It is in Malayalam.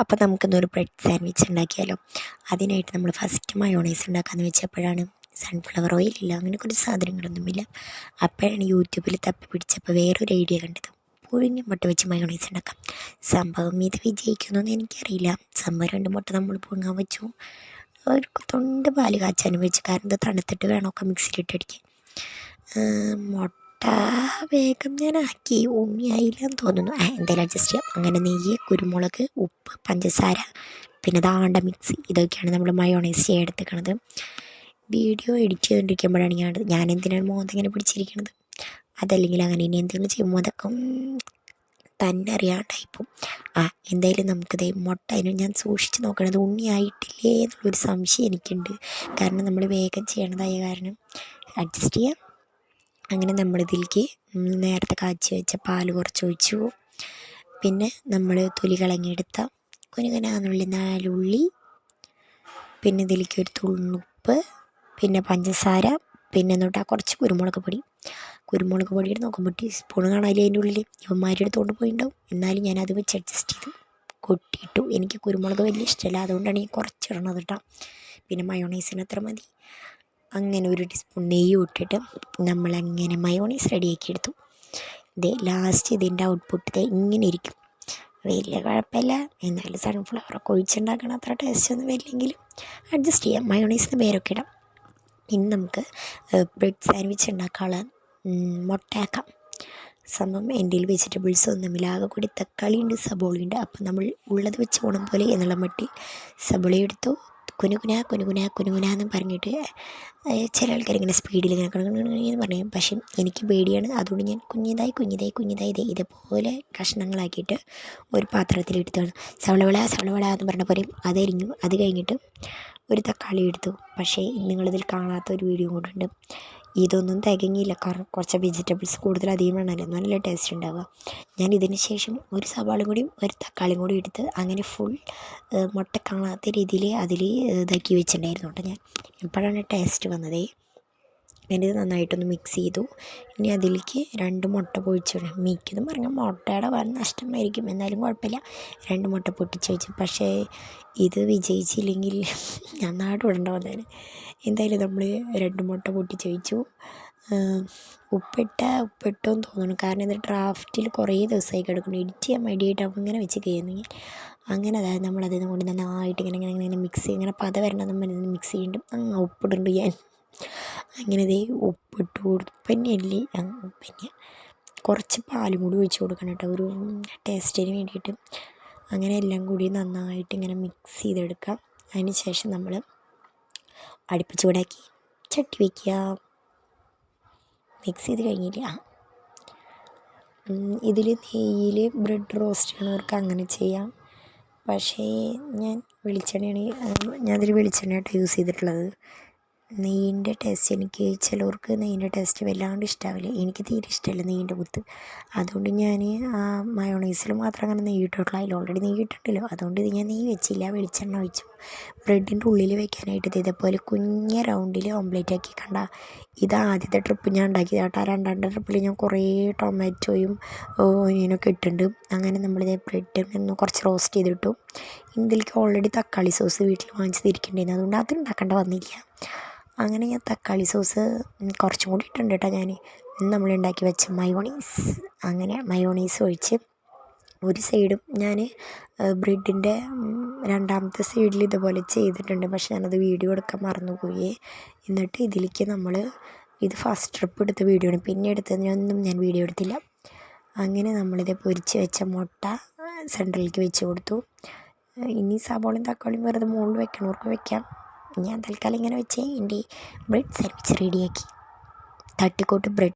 അപ്പോൾ നമുക്കിന്നൊരു ബ്രെഡ് സാൻഡ്വിച്ച് ഉണ്ടാക്കിയാലോ? അതിനായിട്ട് നമ്മൾ ഫസ്റ്റ് മയോണൈസ് ഉണ്ടാക്കാമെന്ന് വെച്ചപ്പോഴാണ് സൺഫ്ലവർ ഓയിൽ ഇല്ല അങ്ങനെ കുറച്ച് സാധനങ്ങളൊന്നുമില്ല. അപ്പോഴാണ് യൂട്യൂബിൽ തപ്പി പിടിച്ചപ്പോൾ വേറൊരു ഐഡിയ കണ്ടത്. പുഴുങ്ങി മുട്ട വെച്ച് മയോണൈസ് ഉണ്ടാക്കാം. സംഭവം ഇത് വിജയിക്കുന്നൊന്നും എനിക്കറിയില്ല. സംഭവം രണ്ട് മുട്ട നമ്മൾ പുഴുങ്ങാൻ വെച്ചു. ഒരു തൊണ്ട് പാൽ കാച്ചാനും വെച്ചു. കാരണം ഇത് തണുത്തിട്ട് വേണമൊക്കെ മിക്സിയിലിട്ടടിക്കാൻ മുട്ട വേഗം ഞാൻ ആക്കി. ഉണ്ണിയായില്ലെന്ന് തോന്നുന്നു. എന്തായാലും അഡ്ജസ്റ്റ് ചെയ്യാം. അങ്ങനെ നെയ്യ് കുരുമുളക് ഉപ്പ് പഞ്ചസാര പിന്നെ ദാണ്ട മിക്സി ഇതൊക്കെയാണ് നമ്മൾ മയോണൈസ് ചെയ്യാൻ എടുത്തേക്കണത്. വീഡിയോ എഡിറ്റ് ചെയ്തുകൊണ്ടിരിക്കുമ്പോഴാണ് ഞാൻ ഞാൻ എന്തിനാണ് മോന്ത ഇങ്ങനെ പിടിച്ചിരിക്കുന്നത് അതല്ലെങ്കിൽ അങ്ങനെ ഇനി എന്തെങ്കിലും ചെയ്യുമ്പോൾ അതൊക്കെ തന്നെ അറിയാണ്ടായിപ്പോൾ ആ എന്തായാലും നമുക്കിത് മുട്ട അതിന് ഞാൻ സൂക്ഷിച്ച് നോക്കണത് ഉണ്ണിയായിട്ടില്ലേ എന്നുള്ളൊരു സംശയം എനിക്കുണ്ട്. കാരണം നമ്മൾ വേഗം ചെയ്യണതായ കാരണം. അഡ്ജസ്റ്റ് ചെയ്യാം. അങ്ങനെ നമ്മളിതിലേക്ക് നേരത്തെ കാച്ചി വെച്ച പാൽ കുറച്ച് ഒഴിച്ചു പിന്നെ നമ്മൾ തൊലി കളഞ്ഞെടുത്ത കുനുകുനാന്നുള്ള നാലുള്ളി പിന്നെ ഇതിലേക്ക് ഒരു തുള്ളുപ്പ് പിന്നെ പഞ്ചസാര പിന്നെ എന്നിട്ട് കുറച്ച് കുരുമുളക് പൊടി. കുരുമുളക് പൊടിയുടെ നോക്കുമ്പോൾ സ്പൂൺ കാണാല്ലേ അതിന്റെ ഉള്ളിൽ ഇവന്മാരുടെ എടുത്തുകൊണ്ട് പോയിണ്ടാവും. എന്നാലും ഞാൻ അത് വെച്ച് അഡ്ജസ്റ്റ് ചെയ്തു. കൊട്ടിയിട്ടു. എനിക്ക് കുരുമുളക് വലിയ ഇഷ്ടമല്ല അതുകൊണ്ടാണ് ഞാൻ കുറച്ചിടണത് കേട്ടോ പിന്നെ മയോണൈസിന് അത്ര മതി. അങ്ങനെ ഒരു ടീസ്പൂൺ നെയ്യ് ഇട്ടിട്ട് നമ്മളങ്ങനെ മയോണൈസ് റെഡിയാക്കി എടുത്തു. ഇത് ലാസ്റ്റ് ഇതിന്റെ ഔട്ട്പുട്ട് ഇത് ഇങ്ങനെ ഇരിക്കും. വലിയ കുഴപ്പമില്ല. എന്നാലും സൺഫ്ലവർ ഒക്കെ ഒഴിച്ചുണ്ടാക്കണ. അത്ര ടേസ്റ്റ് ഒന്നും വരില്ലെങ്കിലും അഡ്ജസ്റ്റ് ചെയ്യാം. മയോണൈസിന് പേരൊക്കെ ഇടാം. ഇനി നമുക്ക് ബ്രെഡ് സാൻഡ്വിച്ച് ഉണ്ടാക്കാനുള്ള മുട്ടയാക്കാം സംഭവം എന്റെ വെജിറ്റബിൾസ് ഒന്നുമില്ല ആകെ കൂടി തക്കാളി ഉണ്ട് സബോള ഉണ്ട് അപ്പം നമ്മൾ ഉള്ളത് വെച്ച് പോകണം പോലെ എന്നുള്ള മട്ടി സബോള എടുത്തു. കുനുകുന കുനുകുന കുനുകുന എന്ന് പറഞ്ഞിട്ട് ചില ആൾക്കാർ ഇങ്ങനെ സ്പീഡിൽ ഇങ്ങനെ എന്ന് പറയും. പക്ഷേ എനിക്ക് പേടിയാണ്. അതുകൊണ്ട് ഞാൻ കുഞ്ഞിതായി കുഞ്ഞിതായി കുഞ്ഞിതായി ഇതേ ഇതേപോലെ കഷ്ണങ്ങളാക്കിയിട്ട് ഒരു പാത്രത്തിൽ സവളവിള സവളവള എന്ന് പറഞ്ഞ പോലെ അതരിഞ്ഞു അത് കഴിഞ്ഞിട്ട് ഒരു തക്കാളി എടുത്തു. പക്ഷേ നിങ്ങളിതിൽ കാണാത്ത ഒരു വീഡിയോ കൂടെ ഇതൊന്നും തികഞ്ഞില്ല. കാരണം കുറച്ച് വെജിറ്റബിൾസ് കൂടുതൽ അധികം വേണമല്ലോ. നല്ല ടേസ്റ്റ് ഉണ്ടാവുക. ഞാൻ ഇതിന് ശേഷം ഒരു സവാളും കൂടിയും ഒരു തക്കാളിയും കൂടി എടുത്ത് അങ്ങനെ ഫുൾ മുട്ട കാണാത്ത രീതിയിൽ അതിൽ ഇതാക്കി വെച്ചിട്ടുണ്ടായിരുന്നു കേട്ടോ ഞാൻ. ഇപ്പോഴാണ് ടേസ്റ്റ് വന്നത്. ഞാനിത് നന്നായിട്ടൊന്ന് മിക്സ് ചെയ്തു. ഇനി അതിലേക്ക് രണ്ട് മുട്ട പൊഴിച്ചു മിക്കതും പറഞ്ഞാൽ മുട്ടയുടെ വൻ നഷ്ടമായിരിക്കും. എന്നാലും കുഴപ്പമില്ല. രണ്ട് മുട്ട പൊട്ടിച്ച് വെച്ചു. പക്ഷേ ഇത് വിജയിച്ചില്ലെങ്കിൽ ഞാൻ നാടുവിടേണ്ട വന്നേനെ. എന്തായാലും നമ്മൾ രണ്ട് മുട്ട പൊട്ടി ചോദിച്ചു ഉപ്പിട്ട ഉപ്പിട്ടോന്ന് തോന്നുന്നു കാരണം ഇത് ഡ്രാഫ്റ്റിൽ കുറേ ദിവസമായി കിടക്കുന്നു. എഡിറ്റ് ചെയ്യാൻ മടിയായിട്ട് അങ്ങനെ വെച്ച് കയറുന്നെങ്കിൽ അങ്ങനെ അതായത് നമ്മൾ അതിൽ കൊണ്ട് നന്നായിട്ട് ഇങ്ങനെ ഇങ്ങനെ ഇങ്ങനെ മിക്സ് ചെയ്യും ഇങ്ങനെ പത വരണം നമ്മൾ മിക്സ് ചെയ്യുന്നുണ്ട് അങ്ങ് ഉപ്പിടുന്നുണ്ട് ഞാൻ. അങ്ങനെ ദേ ഉപ്പിട്ട് ഉപ്പന്നെയല്ലേ? പിന്നെ കുറച്ച് പാലും കൂടി ഒഴിച്ച് കൊടുക്കണം കേട്ടോ. ഒരു ടേസ്റ്റിന് വേണ്ടിയിട്ട്. അങ്ങനെ എല്ലാം കൂടി നന്നായിട്ട് ഇങ്ങനെ മിക്സ് ചെയ്തെടുക്കാം. അതിന് ശേഷം നമ്മൾ അടുപ്പ് ചൂടാക്കി ചട്ടി വയ്ക്കുക മിക്സ് ചെയ്ത് കഴിഞ്ഞില്ല ഇതിൽ നെയ്യിൽ ബ്രെഡ് റോസ്റ്റ് ചെയ്യണവർക്ക് അങ്ങനെ ചെയ്യാം. പക്ഷേ ഞാൻ വെളിച്ചെണ്ണയാണ് ഞാനതിൽ വെളിച്ചെണ്ണയായിട്ട് യൂസ് ചെയ്തിട്ടുള്ളത്. നെയ്യിന്റെ ടേസ്റ്റ് എനിക്ക് ചിലവർക്ക് നെയ്യിന്റെ ടേസ്റ്റ് വല്ലാണ്ട് ഇഷ്ടാവില്ല. എനിക്ക് തീരെ ഇഷ്ടമല്ല നെയ്യിന്റെ കുത്ത്. അതുകൊണ്ട് ഞാൻ മയോണൈസിൽ മാത്രം അങ്ങനെ നെയ്യ് ഇട്ടിട്ടുള്ളൂ അതിൽ ഓൾറെഡി നെയ്യ് ഇട്ടിട്ടുണ്ടല്ലോ അതുകൊണ്ട് ഇത് ഞാൻ നെയ്യ് വെച്ചില്ല. വെളിച്ചെണ്ണ ഒഴിച്ചു. ബ്രെഡിന്റെ ഉള്ളിൽ വെക്കാനായിട്ട് ഇത് ഇതേപോലെ കുഞ്ഞ റൗണ്ടിൽ ഓംലേറ്റ് ആക്കി. കണ്ട ഇത് ആദ്യത്തെ ട്രിപ്പ് ഞാൻ ഉണ്ടാക്കിയത് കേട്ടോ. ആ രണ്ടാമത്തെ ട്രിപ്പിൽ ഞാൻ കുറേ ടൊമാറ്റോയും ഓനിയനൊക്കെ ഇട്ടിട്ടുണ്ട്. അങ്ങനെ നമ്മളിത് ബ്രെഡ് ഒന്ന് കുറച്ച് റോസ്റ്റ് ചെയ്തിട്ടു. ഇതിലേക്ക് ഓൾറെഡി തക്കാളി സോസ് വീട്ടിൽ വാങ്ങിച്ച് തിരിക്കേണ്ടിയിരുന്നു അതുകൊണ്ട് അത് ഉണ്ടാക്കേണ്ട വന്നില്ല. അങ്ങനെ ഞാൻ തക്കാളി സോസ് കുറച്ചും കൂടി ഇട്ടുണ്ട് കേട്ടോ ഞാൻ നമ്മൾ ഉണ്ടാക്കി വെച്ച മയോണീസ്. അങ്ങനെ മയോണീസ് ഒഴിച്ച് ഒരു സൈഡും ഞാൻ ബ്രെഡിന്റെ രണ്ടാമത്തെ സൈഡിൽ ഇതുപോലെ ചെയ്തിട്ടുണ്ട്. പക്ഷെ ഞാനത് വീഡിയോ എടുക്കാൻ മറന്നുപോയി. എന്നിട്ട് ഇതിലേക്ക് നമ്മൾ ഇത് ഫസ്റ്റ് ട്രിപ്പ് എടുത്ത വീഡിയോ ആണ്. പിന്നെ എടുത്തതിനൊന്നും ഞാൻ വീഡിയോ എടുത്തില്ല. അങ്ങനെ നമ്മളിത് പൊരിച്ച് വെച്ച മുട്ട സെന്ററിലേക്ക് വെച്ച് കൊടുത്തു. ഇനി സബോളയും തക്കാളിയും വെറുതെ മുകളിൽ വെക്കണവർക്ക് വെക്കാം. ഞാൻ തൽക്കാലം ഇങ്ങനെ വെച്ച്. എന്റെ ബ്രെഡ് സാൻഡ്വിച്ച് റെഡിയാക്കി തട്ടിക്കോട്ട് ബ്രെഡ്